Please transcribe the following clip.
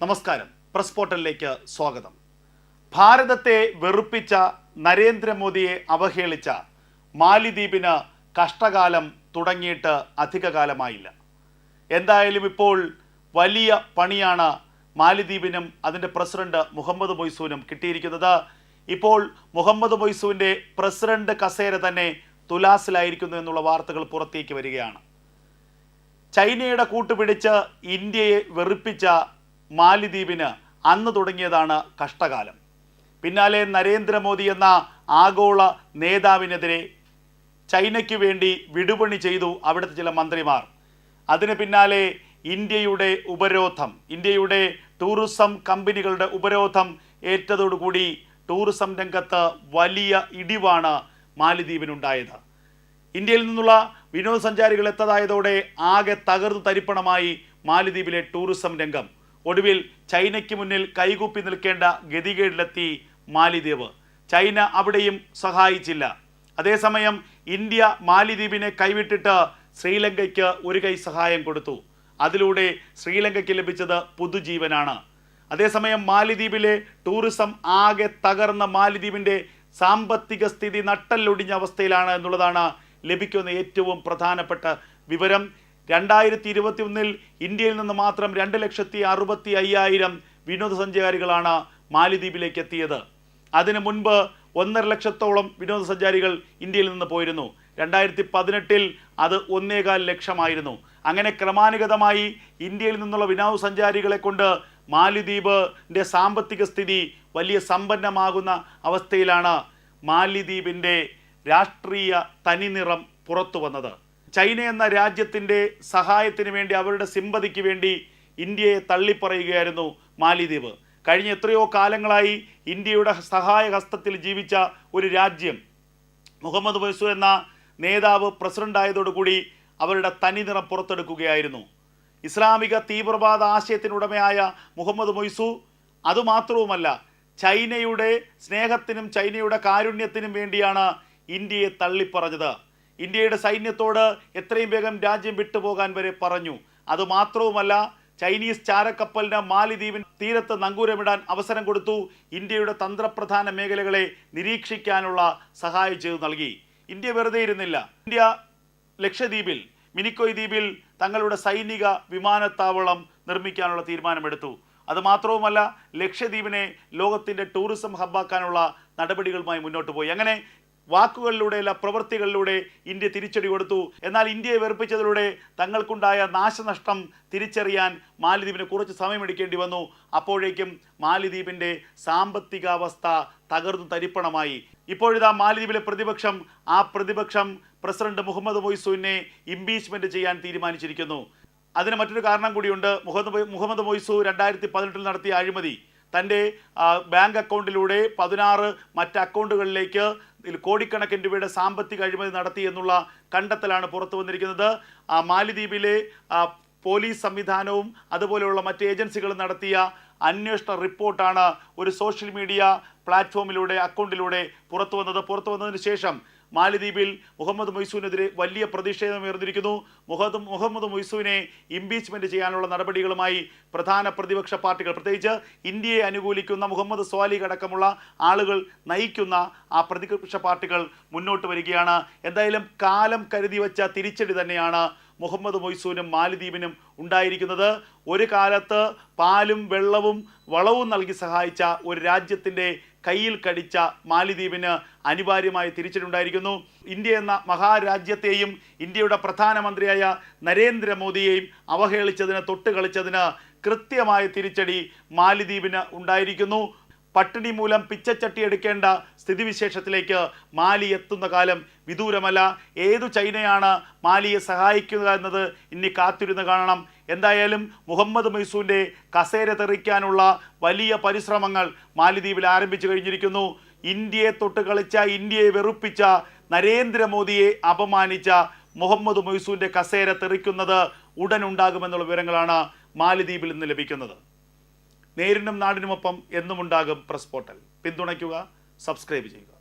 നമസ്കാരം. പ്രസ് പോർട്ടലിലേക്ക് സ്വാഗതം. ഭാരതത്തെ വെറുപ്പിച്ച നരേന്ദ്രമോദിയെ അവഹേളിച്ച മാലിദ്വീപിന് കഷ്ടകാലം തുടങ്ങിയിട്ട് അധികകാലമായില്ല. എന്തായാലും ഇപ്പോൾ വലിയ പണിയാണ് മാലിദ്വീപിനും അതിന്റെ പ്രസിഡന്റ് മുഹമ്മദ് മൊയ്സൂനും കിട്ടിയിരിക്കുന്നത്. ഇപ്പോൾ മുഹമ്മദ് മൊയ്സൂവിന്റെ പ്രസിഡന്റ് കസേര തന്നെ തുലാസിലായിരിക്കുന്നു എന്നുള്ള വാർത്തകൾ പുറത്തേക്ക് വരികയാണ്. ചൈനയുടെ കൂട്ടുപിടിച്ച് ഇന്ത്യയെ വെറുപ്പിച്ച മാലിദ്വീപിന് അന്ന് തുടങ്ങിയതാണ് കഷ്ടകാലം. പിന്നാലെ നരേന്ദ്രമോദി എന്ന ആഗോള നേതാവിനെതിരെ ചൈനയ്ക്ക് വേണ്ടി വിടുപണി ചെയ്തു അവിടുത്തെ ചില മന്ത്രിമാർ. അതിന് പിന്നാലെ ഇന്ത്യയുടെ ഉപരോധം ഇന്ത്യയുടെ ടൂറിസം കമ്പനികളുടെ ഉപരോധം ഏറ്റതോടുകൂടി ടൂറിസം രംഗത്ത് വലിയ ഇടിവാണ് മാലിദ്വീപിനുണ്ടായത്. ഇന്ത്യയിൽ നിന്നുള്ള വിനോദസഞ്ചാരികൾ എത്തതായതോടെ ആകെ തകർന്നു തരിപ്പണമായി മാലിദ്വീപിലെ ടൂറിസം രംഗം. ഒടുവിൽ ചൈനയ്ക്ക് മുന്നിൽ കൈകൂപ്പി നിൽക്കേണ്ട ഗതികേടിലെത്തി മാലിദ്വീപ്. ചൈന അവിടെയും സഹായിച്ചില്ല. അതേസമയം ഇന്ത്യ മാലിദ്വീപിനെ കൈവിട്ടിട്ട് ശ്രീലങ്കയ്ക്ക് ഒരു കൈ സഹായം കൊടുത്തു. അതിലൂടെ ശ്രീലങ്കയ്ക്ക് ലഭിച്ചത് പുതുജീവനാണ്. അതേസമയം മാലിദ്വീപിലെ ടൂറിസം ആകെ തകർന്ന മാലിദ്വീപിന്റെ സാമ്പത്തിക സ്ഥിതി നട്ടല്ലൊടിഞ്ഞ അവസ്ഥയിലാണ് എന്നുള്ളതാണ് ലഭിക്കുന്ന ഏറ്റവും പ്രധാനപ്പെട്ട വിവരം. രണ്ടായിരത്തി ഇരുപത്തി ഒന്നിൽ ഇന്ത്യയിൽ നിന്ന് മാത്രം രണ്ട് ലക്ഷത്തി അറുപത്തി അയ്യായിരം വിനോദസഞ്ചാരികളാണ് മാലിദ്വീപിലേക്ക് എത്തിയത് അതിനു മുൻപ് ഒന്നര ലക്ഷത്തോളം വിനോദസഞ്ചാരികൾ ഇന്ത്യയിൽ നിന്ന് പോയിരുന്നു. രണ്ടായിരത്തി പതിനെട്ടിൽ അത് ഒന്നേകാൽ ലക്ഷമായിരുന്നു. അങ്ങനെ ക്രമാനുഗതമായി ഇന്ത്യയിൽ നിന്നുള്ള വിനോദസഞ്ചാരികളെ കൊണ്ട് മാലിദ്വീപിന്റെ സാമ്പത്തിക സ്ഥിതി വലിയ സമ്പന്നമാകുന്ന അവസ്ഥയിലാണ് മാലിദ്വീപിന്റെ രാഷ്ട്രീയ തനിനിറം പുറത്തു വന്നത് ചൈന എന്ന രാജ്യത്തിന്റെ സഹായത്തിന് വേണ്ടി അവരുടെ സിമ്പതിക്ക് വേണ്ടി ഇന്ത്യയെ തള്ളിപ്പറയുകയായിരുന്നു മാലിദ്വീപ്. കഴിഞ്ഞ എത്രയോ കാലങ്ങളായി ഇന്ത്യയുടെ സഹായ ഹസ്തത്തിൽ ജീവിച്ച ഒരു രാജ്യം. മുഹമ്മദ് ബൈസു എന്ന നേതാവ് പ്രസിഡന്റ് ആയതോടുകൂടി അവരുടെ തനിനിറം പുറത്തെടുക്കുകയായിരുന്നു. ഇസ്ലാമിക തീവ്രവാദ ആശയത്തിനുടമയായ മുഹമ്മദ് മൊയ്സു അതുമാത്രവുമല്ല ചൈനയുടെ സ്നേഹത്തിനും ചൈനയുടെ കാരുണ്യത്തിനും വേണ്ടിയാണ് ഇന്ത്യയെ തള്ളിപ്പറഞ്ഞത്. ഇന്ത്യയുടെ സൈന്യത്തോട് എത്രയും വേഗം രാജ്യം വിട്ടുപോകാൻ വരെ പറഞ്ഞു. അതുമാത്രവുമല്ല ചൈനീസ് ചാരക്കപ്പലിന് മാലിദ്വീപിൻ തീരത്ത് നങ്കൂരമിടാൻ അവസരം കൊടുത്തു. ഇന്ത്യയുടെ തന്ത്രപ്രധാന മേഖലകളെ നിരീക്ഷിക്കാനുള്ള സഹായം ചെയ്തു നൽകി. ഇന്ത്യ വെറുതെ ഇരുന്നില്ല. ഇന്ത്യ ലക്ഷദ്വീപിൽ മിനിക്കോയ് ദ്വീപിൽ തങ്ങളുടെ സൈനിക വിമാനത്താവളം നിർമ്മിക്കാനുള്ള തീരുമാനമെടുത്തു. അതുമാത്രവുമല്ല ലക്ഷദ്വീപിനെ ലോകത്തിന്റെ ടൂറിസം ഹബ്ബാക്കാനുള്ള നടപടികളുമായി മുന്നോട്ട് പോയി. അങ്ങനെ വാക്കുകളിലൂടെയല്ല പ്രവൃത്തികളിലൂടെ ഇന്ത്യ തിരിച്ചടി കൊടുത്തു. എന്നാൽ ഇന്ത്യയെ വെറുപ്പിച്ചതിലൂടെ തങ്ങൾക്കുണ്ടായ നാശനഷ്ടം തിരിച്ചറിയാൻ മാലിദ്വീപിന് കുറച്ച് സമയമെടുക്കേണ്ടി വന്നു. അപ്പോഴേക്കും മാലിദ്വീപിന്റെ സാമ്പത്തികാവസ്ഥ തകർന്നു തരിപ്പണമായി. ഇപ്പോഴിതാ മാലിദ്വീപിലെ പ്രതിപക്ഷം ആ പ്രതിപക്ഷം പ്രസിഡന്റ് മുഹമ്മദ് മൊയ്സൂനെ ഇംപീച്ച്മെന്റ് ചെയ്യാൻ തീരുമാനിച്ചിരിക്കുന്നു. അതിന് മറ്റൊരു കാരണം കൂടിയുണ്ട്. മുഹമ്മദ് മുഹമ്മദ് മൊയ്സു രണ്ടായിരത്തി പതിനെട്ടിൽ നടത്തിയ അഴിമതി. തന്റെ ബാങ്ക് അക്കൗണ്ടിലൂടെ പതിനാറ് മറ്റ് അക്കൗണ്ടുകളിലേക്ക് ഇതിൽ കോടിക്കണക്കിന് രൂപയുടെ സാമ്പത്തിക അഴിമതി നടത്തി എന്നുള്ള കണ്ടെത്തലാണ് പുറത്തു വന്നിരിക്കുന്നത്. മാലിദ്വീപിലെ പോലീസ് സംവിധാനവും അതുപോലെയുള്ള മറ്റ് ഏജൻസികളും നടത്തിയ അന്വേഷണ റിപ്പോർട്ടാണ് ഒരു സോഷ്യൽ മീഡിയ പ്ലാറ്റ്ഫോമിലൂടെ അക്കൗണ്ടിലൂടെ പുറത്തു വന്നത്. പുറത്തു വന്നതിന് ശേഷം മാലിദ്വീപിൽ മുഹമ്മദ് മൊയ്സുവിനെതിരെ വലിയ പ്രതിഷേധം ഉയർന്നിരിക്കുന്നു. മുഹമ്മദ് മുഹമ്മദ് മൊയ്സുവിനെ ഇംപീച്ച്മെന്റ് ചെയ്യാനുള്ള നടപടികളുമായി പ്രധാന പ്രതിപക്ഷ പാർട്ടികൾ പ്രത്യേകിച്ച് ഇന്ത്യയെ അനുകൂലിക്കുന്ന മുഹമ്മദ് സ്വാലിഖ് അടക്കമുള്ള ആളുകൾ നയിക്കുന്ന ആ പ്രതിപക്ഷ പാർട്ടികൾ മുന്നോട്ട് വരികയാണ്. എന്തായാലും കാലം കരുതി വച്ച തിരിച്ചടി തന്നെയാണ് മുഹമ്മദ് മൊയ്സൂനും മാലിദ്വീപിനും ഉണ്ടായിരിക്കുന്നത്. ഒരു കാലത്ത് പാലും വെള്ളവും വളവും നൽകി സഹായിച്ച ഒരു രാജ്യത്തിന്റെ കയ്യിൽ കടിച്ച മാലിദ്വീപിന് അനിവാര്യമായി തിരിച്ചിട്ടുണ്ടായിരിക്കുന്നു. ഇന്ത്യ എന്ന മഹാരാജ്യത്തെയും ഇന്ത്യയുടെ പ്രധാനമന്ത്രിയായ നരേന്ദ്രമോദിയെയും അവഹേളിച്ചതിന് തൊട്ട് കളിച്ചതിന് കൃത്യമായ തിരിച്ചടി മാലിദ്വീപിന് ഉണ്ടായിരിക്കുന്നു. പട്ടിണി മൂലം പിച്ചച്ചട്ടി എടുക്കേണ്ട സ്ഥിതിവിശേഷത്തിലേക്ക് മാലി എത്തുന്ന കാലം വിദൂരമല്ല. ഏതു ചൈനയാണ് മാലിയെ സഹായിക്കുക എന്നത് ഇനി കാത്തിരുന്ന് കാണണം. എന്തായാലും മുഹമ്മദ് മൈസൂരിന്റെ കസേര തെറിക്കാനുള്ള വലിയ പരിശ്രമങ്ങൾ മാലിദ്വീപിൽ ആരംഭിച്ചു കഴിഞ്ഞിരിക്കുന്നു. ഇന്ത്യയെ തൊട്ട് കളിച്ച ഇന്ത്യയെ വെറുപ്പിച്ച നരേന്ദ്രമോദിയെ അപമാനിച്ച മുഹമ്മദ് മൊയ്സൂരിന്റെ കസേര തെറിക്കുന്നത് ഉടൻ ഉണ്ടാകുമെന്നുള്ള വിവരങ്ങളാണ് മാലിദ്വീപിൽ നിന്ന് ലഭിക്കുന്നത്. നേരിനും നാടിനുമൊപ്പം എന്നുമുണ്ടാകും പ്രസ് പോർട്ടൽ പിന്തുണയ്ക്കുക സബ്സ്ക്രൈബ് ചെയ്യുക.